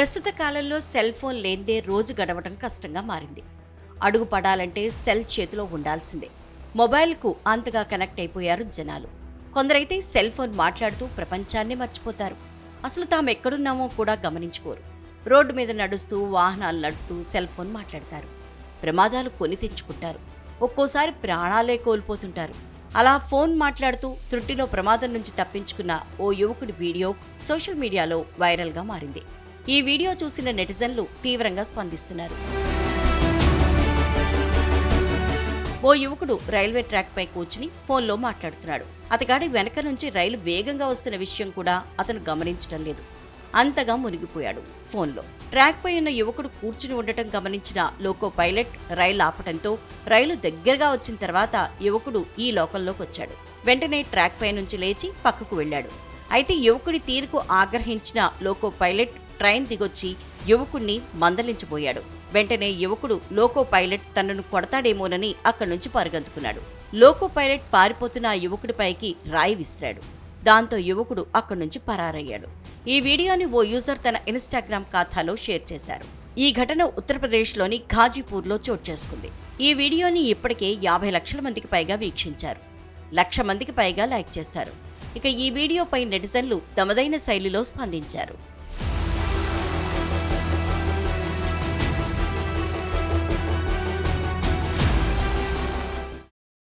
ప్రస్తుత కాలంలో cell phone లేనిదే రోజు గడవటం కష్టంగా మారింది. అడుగు పడాలంటే సెల్ చేతిలో ఉండాల్సిందే. మొబైల్కు అంతగా కనెక్ట్ అయిపోయారు జనాలు. కొందరైతే సెల్ ఫోన్ మాట్లాడుతూ ప్రపంచాన్నే మర్చిపోతారు. అసలు తాము ఎక్కడున్నామో కూడా గమనించుకోరు. రోడ్డు మీద నడుస్తూ వాహనాలు నడుపుతూ సెల్ ఫోన్ మాట్లాడతారు. ప్రమాదాలు కొని తెచ్చుకుంటారు. ఒక్కోసారి ప్రాణాలే కోల్పోతుంటారు. అలా ఫోన్ మాట్లాడుతూ త్రుట్టిలో ప్రమాదం నుంచి తప్పించుకున్న ఓ యువకుడి వీడియో సోషల్ మీడియాలో వైరల్గా మారింది. ఈ వీడియో చూసిన నెటిజన్లు తీవ్రంగా స్పందిస్తున్నారు. ఓ యువకుడు రైల్వే ట్రాక్ పై కూర్చుని ఫోన్లో మాట్లాడుతున్నాడు. అతగాడి వెనక నుంచి రైలు వేగంగా వస్తున్న విషయం కూడా అతను గమనించడం లేదు. అంతగా మునిగిపోయాడు ఫోన్లో. ట్రాక్ పై ఉన్న యువకుడు కూర్చుని ఉండటం గమనించిన లోకో పైలట్ రైలు ఆపటంతో రైలు దగ్గరగా వచ్చిన తర్వాత యువకుడు ఈ లోకంలోకి వచ్చాడు. వెంటనే ట్రాక్ పై నుంచి లేచి పక్కకు వెళ్ళాడు. అయితే యువకుడి తీరుకు ఆగ్రహించిన లోకో పైలట్ ట్రైన్ దిగొచ్చి యువకుణ్ణి మందలించబోయాడు. వెంటనే యువకుడు లోకో పైలట్ తనను కొడతాడేమోనని అక్కడి నుంచి పరుగందుకున్నాడు లోకో పైలట్ పారిపోతున్న ఆ యువకుడిపైకి రాయి విసిరాడు. దాంతో యువకుడు అక్కడి నుంచి పరారయ్యాడు. ఈ వీడియోని ఓ యూజర్ తన ఇన్స్టాగ్రామ్ ఖాతాలో షేర్ చేశారు. ఈ ఘటన ఉత్తరప్రదేశ్లోని ఘాజీపూర్లో చోటు చేసుకుంది. ఈ వీడియోని ఇప్పటికే యాభై లక్షల మందికి పైగా వీక్షించారు. లక్ష మందికి పైగా లైక్ చేశారు. ఇక ఈ వీడియోపై నెటిజన్లు తమదైన శైలిలో స్పందించారు.